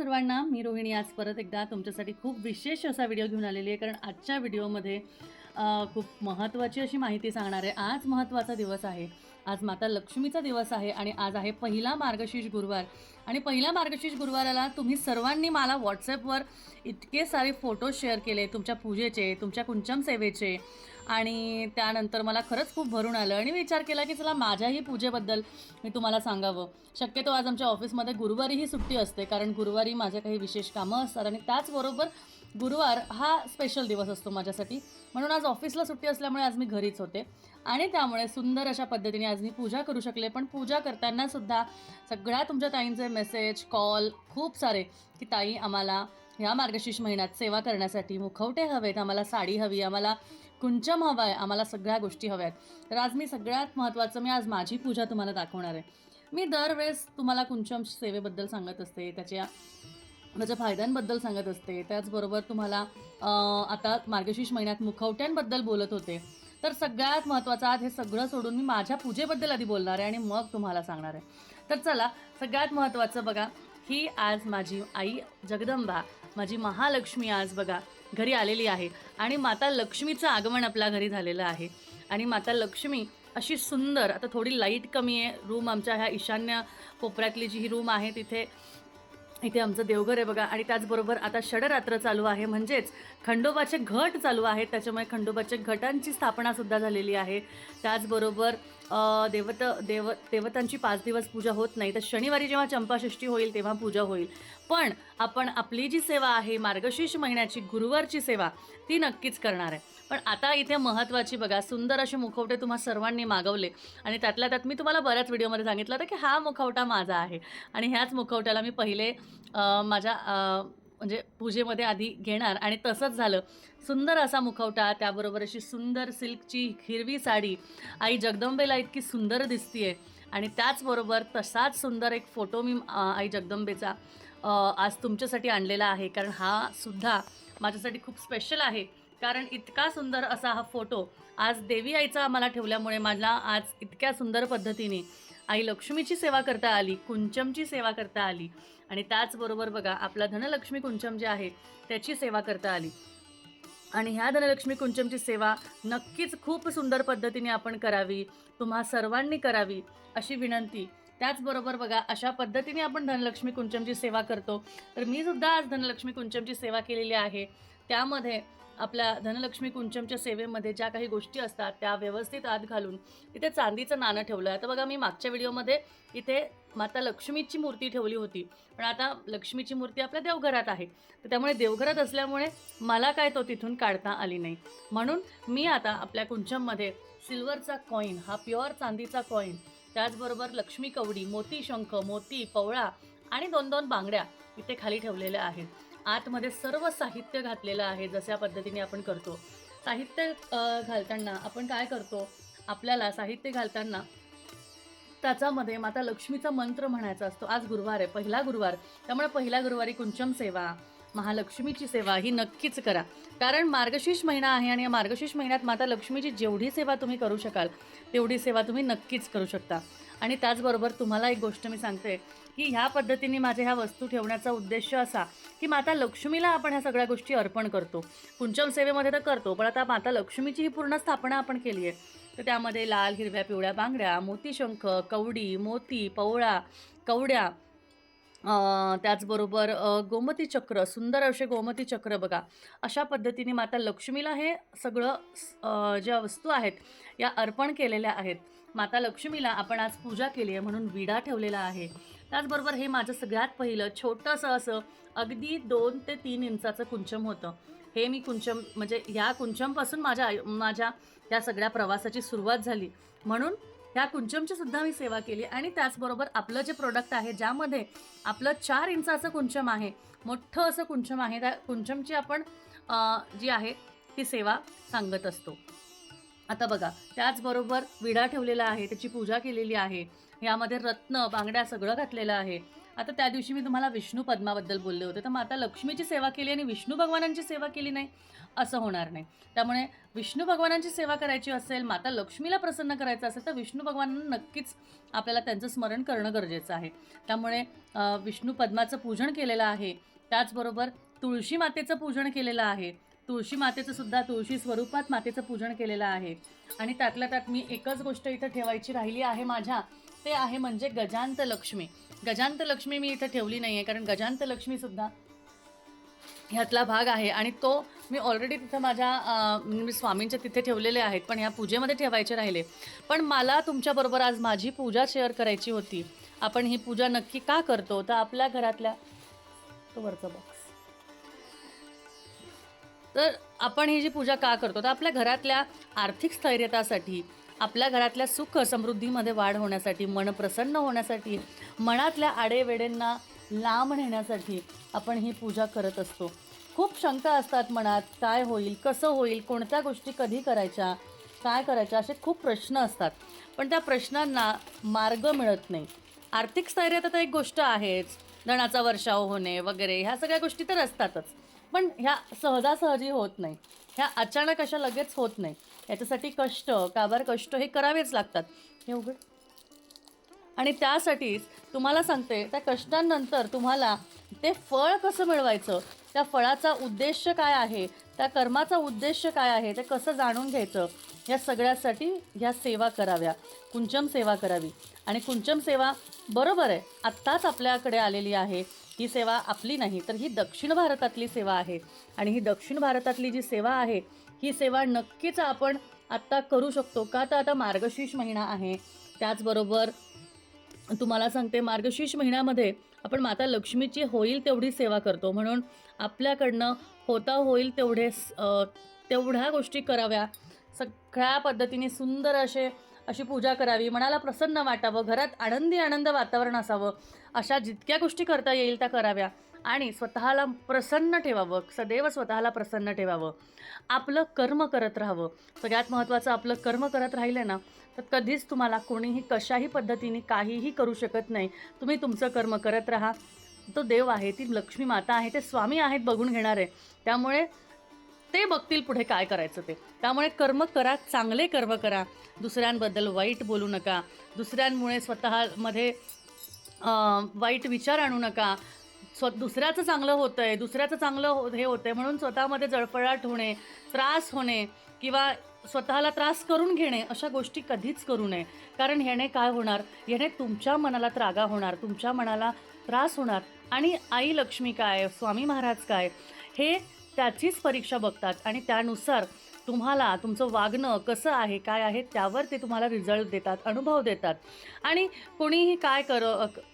सर्वांना मी रोहिणी आज परत एकदा तुमच्यासाठी खूप विशेष असा व्हिडिओ घेऊन आलेली आहे कारण आजच्या व्हिडिओमध्ये खूप महत्त्वाची अशी माहिती सांगणार आहे. आज महत्त्वाचा दिवस आहे. आज माता लक्ष्मीचा दिवस आहे आणि आज आहे पहिला मार्गशीर्ष गुरुवार. आणि पहिल्या मार्गशीर्ष गुरुवाराला तुम्ही सर्वांनी मला व्हॉट्सॲपवर इतके सारे फोटो शेअर केले तुमच्या पूजेचे तुमच्या कुंचम सेवेचे आणि त्यानंतर मला खरंच खूप भरून आलं. आणि विचार केला की चला माझ्याही पूजेबद्दल मी तुम्हाला सांगावं. शक्यतो आज आमच्या ऑफिसमध्ये गुरुवारीही सुट्टी असते कारण गुरुवारी माझ्या काही विशेष कामं असतात आणि त्याचबरोबर गुरुवार हा स्पेशल दिवस असतो माझ्यासाठी. म्हणून आज ऑफिसला सुट्टी असल्यामुळे आज मी घरीच होते. आणि त्यामुळे सुंदर अशा पद्धतीने आज मी पूजा करू शकले. पण पूजा करताना सुद्धा सगळ्या तुमच्या ताईंचे मेसेज कॉल खूप सारे की ताई आम्हाला ह्या मार्गशीर्ष महिन्यात सेवा करण्यासाठी मुखवटे हवेत. आम्हाला साडी हवी. आम्हाला कुंचम हवं आहे आम्हाला सगळ्या गोष्टी हव्या आहेत तर आज मी सगळ्यात महत्त्वाचं मी आज माझी पूजा तुम्हाला दाखवणार आहे. मी दरवेळेस तुम्हाला कुंचम सेवेबद्दल सांगत असते त्याच्या त्याच्या फायद्यांबद्दल सांगत असते त्याचबरोबर तुम्हाला आता मार्गशीर्ष महिन्यात मुखवट्यांबद्दल बोलत होते. तर सगळ्यात महत्त्वाचं आज हे सगळं सोडून मी माझ्या पूजेबद्दल आधी बोलणार आहे आणि मग तुम्हाला सांगणार आहे. तर चला सगळ्यात महत्त्वाचं बघा ही आज माझी आई जगदंबा माझी महालक्ष्मी आज बघा घरी आलेली आहे. आणि माता लक्ष्मीचं आगमन आपल्या घरी झालेलं आहे. आणि माता लक्ष्मी अशी सुंदर आता थोडी लाइट कमी आहे. रूम आमच्या ह्या ईशान्य कोपऱ्यातली जी ही रूम आहे तिथे इथे आमचं देवघर आहे बघा. आणि त्याचबरोबर आता षडरात्र चालू आहे. म्हणजेच खंडोबाचे घट चालू आहेत त्याच्यामुळे खंडोबाच्या घटांची स्थापनासुद्धा झालेली आहे. त्याचबरोबर देवत देव देवतांची पाच दिवस पूजा होत नाही तर शनिवारी जेव्हा चंपाषष्ठी होईल तेव्हा पूजा होईल. पण आपण आपली जी सेवा आहे मार्गशीर्ष महिन्याची गुरुवारची सेवा ती नक्कीच करणार आहे. पण आता इथे महत्त्वाची बघा सुंदर असे मुखवटे तुम्हा सर्वांनी मागवले आणि त्यातल्या त्यात मी तुम्हाला बऱ्याच व्हिडिओमध्ये सांगितलं होतं की हा मुखवटा माझा आहे. आणि ह्याच मुखवट्याला मी पहिले माझ्या म्हणजे पूजेमध्ये आधी घेणार. आणि तसंच झालं. सुंदर असा मुखवटा त्याबरोबर अशी सुंदर सिल्कची हिरवी साडी. आई जगदंबेला इतकी सुंदर दिसतीये. आणि त्याचबरोबर तसाच सुंदर एक फोटो मी आई जगदंबेचा आज तुमच्यासाठी आणलेला आहे. कारण हा सुद्धा माझ्यासाठी खूप स्पेशल आहे. कारण इतका सुंदर असा हा फोटो आज देवी आईचा मला ठेवल्यामुळे मला आज इतक्या सुंदर पद्धतीने आई लक्ष्मीची सेवा करता आली कुंचमची सेवा करता आली. आणि त्याचबरोबर बघा आपला धनलक्ष्मी कुंचम जे आहे त्याची सेवा करता आली. आणि ह्या धनलक्ष्मी कुंचमची सेवा नक्कीच खूप सुंदर पद्धतीने आपण करावी तुम्हा सर्वांनी करावी अशी विनंती. त्याचबरोबर बघा अशा पद्धतीने आपण धनलक्ष्मी कुंचमची सेवा करतो. तर मी सुद्धा आज धनलक्ष्मी कुंचमची सेवा केलेली आहे. त्यामध्ये आपल्या धनलक्ष्मी कुंचमच्या सेवेमध्ये ज्या काही गोष्टी असतात त्या व्यवस्थित आत घालून इथे चांदीचं नाणं ठेवलं आहे आता बघा मी मागच्या व्हिडिओमध्ये इथे माता लक्ष्मीची मूर्ती ठेवली होती. पण आता लक्ष्मीची मूर्ती आपल्या देवघरात आहे. तर त्यामुळे देवघरात असल्यामुळे मला काय तो तिथून काढता आली नाही. म्हणून मी आता आपल्या कुंचममध्ये सिल्वरचा कॉईन हा प्युअर चांदीचा कॉईन त्याचबरोबर लक्ष्मी कवडी मोती शंख मोती पवळा आणि दोन दोन बांगड्या इथे खाली ठेवलेल्या आहेत. आतमध्ये सर्व साहित्य घातलेलं आहे जशा पद्धतीने आपण करतो. साहित्य घालताना आपण काय करतो? आपल्याला साहित्य घालताना त्याच्यामध्ये माता लक्ष्मीचा मंत्र म्हणायचा असतो. आज गुरुवार आहे पहिला गुरुवार. त्यामुळे पहिल्या गुरुवारी कुंचम सेवा महालक्ष्मीची सेवा ही नक्कीच करा. कारण मार्गशीर्ष महिना आहे आणि या मार्गशीर्ष महिन्यात माता लक्ष्मीची जेवढी सेवा तुम्ही करू शकाल तेवढी सेवा तुम्ही नक्कीच करू शकता. आणि त्याचबरोबर तुम्हाला एक गोष्ट मी सांगते की ह्या पद्धतीने माझ्या ह्या वस्तू ठेवण्याचा उद्देश असा की माता लक्ष्मीला आपण ह्या सगळ्या गोष्टी अर्पण करतो. कुंचम सेवेमध्ये तर करतो पण आता माता लक्ष्मीची ही पूर्ण स्थापना आपण केली आहे. तर त्यामध्ये लाल हिरव्या पिवळ्या बांगड्या मोतीशंख कवडी मोती पवळा कवड्या त्याचबरोबर गोमती चक्र सुंदर असे गोमती चक्र बघा. अशा पद्धतीने माता लक्ष्मीला हे सगळं ज्या वस्तू आहेत या अर्पण केलेल्या आहेत. माता लक्ष्मीला आपण आज पूजा केली आहे म्हणून विडा ठेवलेला आहे. त्याचबरोबर हे माझं सगळ्यात पहिलं छोटंसं असं अगदी दोन ते तीन इंचाचं कुंचम होतं. हे मी कुंचम म्हणजे ह्या कुंचमपासून माझ्या आयु माझ्या या सगळ्या प्रवासाची सुरुवात झाली. म्हणून ह्या कुंचमची सुद्धा मी सेवा केली आणि त्याचबरोबर आपलं जे प्रोडक्ट आहे ज्यामध्ये आपलं चार इंचाचं कुंचम आहे मोठं असं कुंचम आहे त्या कुंचमची आपण जी आहे ती सेवा सांगत असतो. आता बघा त्याचबरोबर विडा ठेवलेला आहे त्याची पूजा केलेली आहे यामध्ये रत्न बांगड्या सगळं घातलेलं आहे. आता त्या दिवशी मी तुम्हाला विष्णू पद्माबद्दल बोलले होते तर माता लक्ष्मीची सेवा केली आणि विष्णू भगवानांची सेवा केली नाही असं होणार नाही. त्यामुळे विष्णू भगवानांची सेवा करायची असेल माता लक्ष्मीला प्रसन्न करायचं असेल तर विष्णू भगवानांना नक्कीच आपल्याला त्यांचं स्मरण करणं गरजेचं आहे. त्यामुळे विष्णू पद्माचं पूजन केलेलं आहे त्याचबरोबर तुळशी मातेचं पूजन केलेलं आहे तुळशी मातेचं सुद्धा तुळशी स्वरूपात मातेचं पूजन केलेलं आहे. आणि त्यातल्या त्यात मी एकच गोष्ट इथं ठेवायची राहिली आहे माझ्या. ते आहे म्हणजे गजांत लक्ष्मी गजांत लक्ष्मी मी इथं ठेवली नाही आहे कारण गजांत लक्ष्मीसुद्धा ह्यातला भाग आहे. आणि तो मी ऑलरेडी तिथं माझ्या मी स्वामींच्या तिथे ठेवलेले आहेत पण ह्या पूजेमध्ये ठेवायचे राहिले. पण मला तुमच्याबरोबर आज माझी पूजा शेअर करायची होती. आपण ही पूजा नक्की का करतो? तर आपल्या घरातल्या तो वरचा बॉक्स तर आपण ही जी पूजा का करतो तर आपल्या घरातल्या आर्थिक स्थैर्यतासाठी आपल्या घरातल्या सुख समृद्धीमध्ये वाढ होण्यासाठी मन प्रसन्न होण्यासाठी मनातल्या आडेवेडेंना लांब नेण्यासाठी आपण ही पूजा करत असतो. खूप शंका असतात मनात काय होईल कसं होईल कोणत्या गोष्टी कधी करायच्या काय करायच्या असे खूप प्रश्न असतात. पण त्या प्रश्नांना मार्ग मिळत नाही. आर्थिक स्थैर्यता तर एक गोष्ट आहेच. धनाचा वर्षाव होणे वगैरे ह्या सगळ्या गोष्टी तर असतातच. पण ह्या सहजासहजी होत नाही. ह्या अचानक अशा लगेच होत नाही. याच्यासाठी कष्ट काबार कष्ट हे करावेच लागतात. हे उघड. आणि त्यासाठीच तुम्हाला सांगते त्या कष्टांनंतर तुम्हाला ते फळ कसं मिळवायचं? त्या फळाचा उद्देश काय आहे? त्या कर्माचा उद्देश काय आहे? ते कसं जाणून घ्यायचं? या सगळ्यासाठी ह्या सेवा कराव्या. कुंचम सेवा करावी. आणि कुंचम सेवा बरोबर आहे. आत्ताच आपल्याकडे आलेली आहे. ही सेवा आपली नाही तर ही दक्षिण भारतातली सेवा आहे. आणि ही दक्षिण भारतातली जी सेवा आहे ही सेवा नक्कीच आपण आत्ता करू शकतो का? तर आता मार्गशीर्ष महिना आहे. त्याचबरोबर तुम्हाला सांगते मार्गशीर्ष महिन्यामध्ये आपण माता लक्ष्मीची होईल तेवढी सेवा करतो. म्हणून आपल्याकडनं होता होईल तेवढे तेवढ्या गोष्टी कराव्या. सगळ्या पद्धतीने सुंदर असे अशी पूजा करावी मनाला प्रसन्न वाटावं घरात आनंदी आनंद वातावरण असावं अशा जितक्या गोष्टी करता येईल त्या कराव्या. आणि स्वतःला प्रसन्न ठेवावं सदैव स्वतःला प्रसन्न ठेवावं. आपलं कर्म करत राहावं. सगळ्यात महत्त्वाचं आपलं कर्म करत राहिलं ना तर कधीच तुम्हाला कोणीही कशाही पद्धतीने काहीही करू शकत नाही. तुम्ही तुमचं कर्म करत राहा. तो देव आहे ती लक्ष्मी माता आहे ते स्वामी आहेत बघून घेणारे. त्यामुळे ते बघतील पुढे काय करायचं ते. त्यामुळे कर्म करा चांगले कर्म करा. दुसऱ्यांबद्दल वाईट बोलू नका. दुसऱ्यांमुळे स्वतःमध्ये वाईट विचार आणू नका. स्व दुसऱ्याचं चांगलं होतं आहे दुसऱ्याचं चांगलं हो हे होतं आहे म्हणून स्वतःमध्ये जळफळाट होणे त्रास होणे किंवा स्वतःला त्रास करून घेणे अशा गोष्टी कधीच करू नये. कारण ह्याने काय होणार? ह्याने तुमच्या मनाला त्रागा होणार तुमच्या मनाला त्रास होणार. आणि आई लक्ष्मी काय? स्वामी महाराज काय? हे त्याचीच परीक्षा बघतात आणि त्यानुसार तुम्हाला तुमचं वागणं कसं आहे काय आहे त्यावर ते तुम्हाला रिझल्ट देतात अनुभव देतात. आणि कोणीही काय कर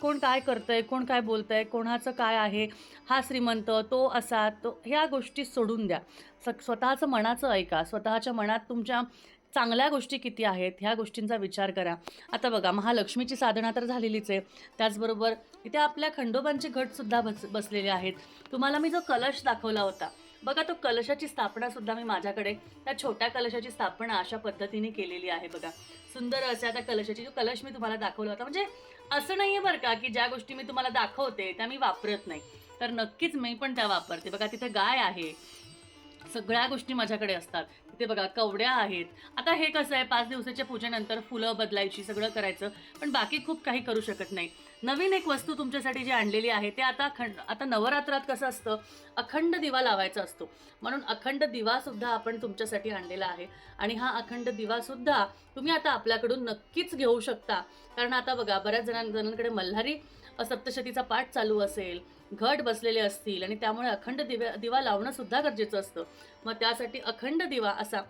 कोण काय करतंय कोण काय बोलतंय कोणाचं काय आहे हा श्रीमंत तो असा तो ह्या गोष्टी सोडून द्या. स स्वतःचं मनाचं ऐका. स्वतःच्या मनात तुमच्या चांगल्या गोष्टी किती आहेत ह्या गोष्टींचा विचार करा. आता बघा महालक्ष्मीची साधना तर झालेलीच आहे. त्याचबरोबर इथे आपल्या खंडोबांचे घटसुद्धा बस बसलेले आहेत. तुम्हाला मी जो कलश दाखवला होता बघा तो कलशाची स्थापना सुद्धा मी माझ्याकडे त्या छोट्या कलशाची स्थापना अशा पद्धतीने केलेली आहे बघा. सुंदर अशा त्या कलशाची जो कलश मी तुम्हाला दाखवला होता म्हणजे असं नाही आहे बरं का की ज्या गोष्टी मी तुम्हाला दाखवते त्या मी वापरत नाही. तर नक्कीच मी पण त्या वापरते. बघा तिथे गाय आहे. सगळ्या गोष्टी माझ्याकडे असतात. ते बघा कवड्या आहेत. आता हे कसं आहे पाच दिवसाच्या पूजेनंतर फुलं बदलायची सगळं करायचं पण बाकी खूप काही करू शकत नाही. नवीन एक वस्तू तुमच्यासाठी जी आणलेली आहे ते आता खंड आता नवरात्रात कसं असतं अखंड दिवा लावायचा असतो. म्हणून अखंड दिवासुद्धा आपण तुमच्यासाठी आणलेला आहे. आणि हा अखंड दिवासुद्धा तुम्ही आता आपल्याकडून नक्कीच घेऊ शकता. कारण आता बघा बऱ्याच जणां जणांकडे मल्हारी सप्तशतीचा पाठ चालू असेल घट बसलेले असतील आणि त्यामुळे अखंड दिव्या दिवा लावणं सुद्धा गरजेचं असतं. मग त्यासाठी अखंड दिवा असा.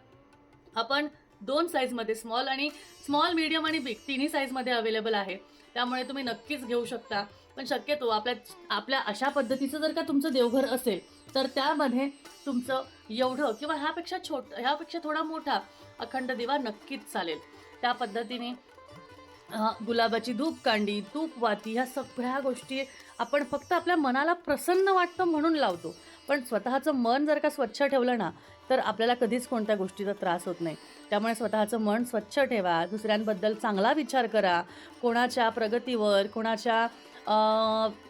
आपण दोन साईजमध्ये स्मॉल आणि स्मॉल मीडियम आणि बिग तिन्ही साईजमध्ये अवेलेबल आहे. त्यामुळे तुम्ही नक्कीच घेऊ शकता. पण शक्यतो आपल्या आपल्या अशा पद्धतीचं जर का तुमचं देवघर असेल तर त्यामध्ये तुमचं एवढं किंवा ह्यापेक्षा छोट ह्यापेक्षा थोडा मोठा अखंड दिवा नक्कीच चालेल. त्या पद्धतीने गुलाबाची धूपकांडी तूप वाती ह्या सगळ्या गोष्टी आपण फक्त आपल्या मनाला प्रसन्न वाटतं म्हणून लावतो. पण स्वतःचं मन जर का स्वच्छ ठेवलं ना तर आपल्याला कधीच कोणत्या गोष्टीचा त्रास होत नाही. त्यामुळे स्वतःचं मन स्वच्छ ठेवा दुसऱ्यांबद्दल चांगला विचार करा. कोणाच्या प्रगतीवर कोणाच्या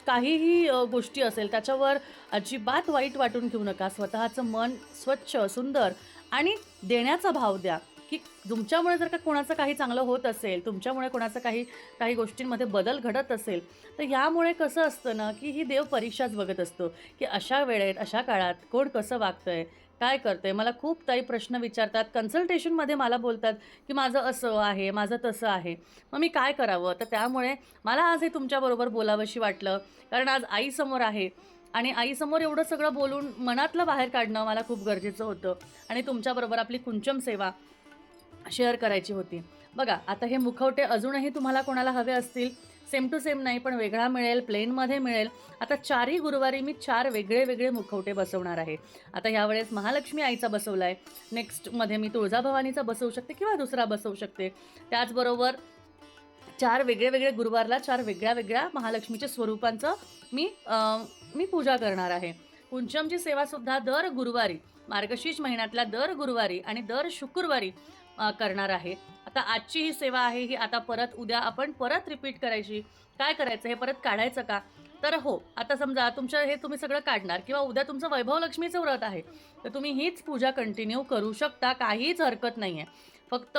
काहीही गोष्टी असेल त्याच्यावर अजिबात वाईट वाटून घेऊ नका. स्वतःचं मन स्वच्छ सुंदर आणि देण्याचा भाव द्या. की तुमच्यामुळे जर का कोणाचं काही चांगलं होत असेल तुमच्यामुळे कोणाचं काही काही गोष्टींमध्ये बदल घडत असेल तर ह्यामुळे कसं असतं ना की ही देव परीक्षाच बघत असतो की अशा वेळेत अशा काळात कोण कसं वागतंय काय करतंय? मला खूप काही प्रश्न विचारतात कन्सल्टेशनमध्ये मला बोलतात की माझं असं आहे माझं तसं आहे. मग मी काय करावं? तर त्यामुळे मला आज हे तुमच्याबरोबर बोलावंशी वाटलं कारण आज आईसमोर आहे आणि आईसमोर एवढं सगळं बोलून मनातलं बाहेर काढणं मला खूप गरजेचं होतं. आणि तुमच्याबरोबर आपली कुंचम सेवा शेअर करायची होती. बघा आता हे मुखवटे अजूनही तुम्हाला कोणाला हवे असतील सेम टू सेम नाही पण वेगळा मिळेल प्लेनमध्ये मिळेल. आता चारही गुरुवारी मी चार वेगळे वेगळे मुखवटे बसवणार आहे. आता ह्यावेळेस महालक्ष्मी आईचा बसवला आहे नेक्स्टमध्ये मी तुळजाभवानीचा बसवू शकते किंवा दुसरा बसवू शकते. त्याचबरोबर चार वेगळे वेगळे गुरुवारला चार वेगळ्या वेगळ्या महालक्ष्मीच्या स्वरूपांचं मी मी पूजा करणार आहे. कुंचमची सेवासुद्धा दर गुरुवारी मार्गशीर्ष महिन्यातल्या दर गुरुवारी आणि दर शुक्रवारी करणार आहे. आता आजची ही सेवा आहे ही आता परत उद्या आपण परत रिपीट करायची. काय करायचं? हे परत काढायचं का? तर हो आता समजा तुमचं हे तुम्ही सगळं काढणार किंवा उद्या तुमचं वैभव लक्ष्मीचं व्रत आहे तर तुम्ही हीच पूजा कंटिन्यू करू शकता काहीच हरकत नाही आहे फक्त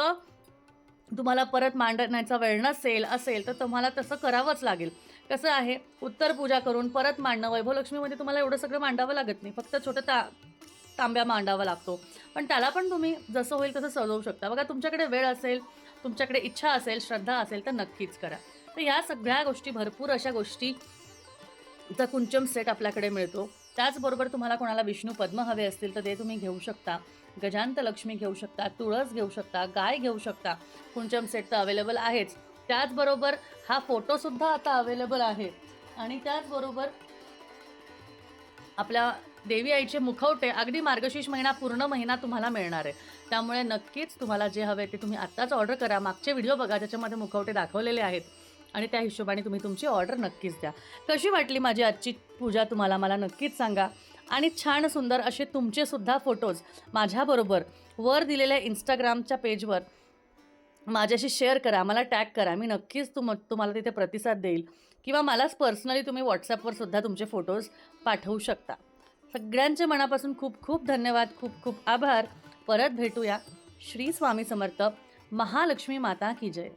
तुम्हाला परत मांडण्याचा वेळ नसेल असेल तर तुम्हाला तसं करावंच लागेल. कसं आहे? उत्तर पूजा करून परत मांडणं वैभवलक्ष्मीमध्ये तुम्हाला एवढं सगळं मांडावं लागत नाही. फक्त छोटं ता तांब्या मांडावा लागतो. पण त्याला पण तुम्ही जसं होईल तसं सजवू शकता. बघा तुमच्याकडे वेळ असेल तुमच्याकडे इच्छा असेल श्रद्धा असेल तर नक्कीच करा. तर या सगळ्या गोष्टी भरपूर अशा गोष्टी चा कुंचम सेट आपल्याकडे मिळतो. त्याचबरोबर तुम्हाला कोणाला विष्णू पद्म हवे असतील तर ते तुम्ही घेऊ शकता. गजांत लक्ष्मी घेऊ शकता तुळस घेऊ शकता गाय घेऊ शकता. कुंचम सेट तर अवेलेबल आहेच. त्याचबरोबर हा फोटोसुद्धा आता अवेलेबल आहे. आणि त्याचबरोबर आपल्या देवी आईचे मुखवटे अगदी मार्गशीर्ष महिना पूर्ण महिना तुम्हाला मिळणार आहे. त्यामुळे नक्कीच तुम्हाला जे हवे ते तुम्ही आत्ताच ऑर्डर करा. मागचे व्हिडिओ बघा ज्याच्यामध्ये मुखवटे दाखवलेले आहेत. आणि त्या हिशोबाने तुम्ही तुमची ऑर्डर नक्कीच द्या. कशी वाटली माझी आजची पूजा तुम्हाला? मला नक्कीच सांगा. आणि छान सुंदर असे तुमचेसुद्धा फोटोज माझ्याबरोबर वर दिलेल्या इंस्टाग्रामच्या पेजवर माझ्याशी शेअर करा. मला टॅग करा. मी नक्कीच तुम तुम्हाला तिथे प्रतिसाद देईल. किंवा मलाच पर्सनली तुम्ही व्हॉट्सॲपवर सुद्धा तुमचे फोटोज पाठवू शकता. सगळ्यांचे मनापासून खूप खूप धन्यवाद खूप खूप आभार. परत भेटूया. श्री स्वामी समर्थ. महालक्ष्मी माता की जय.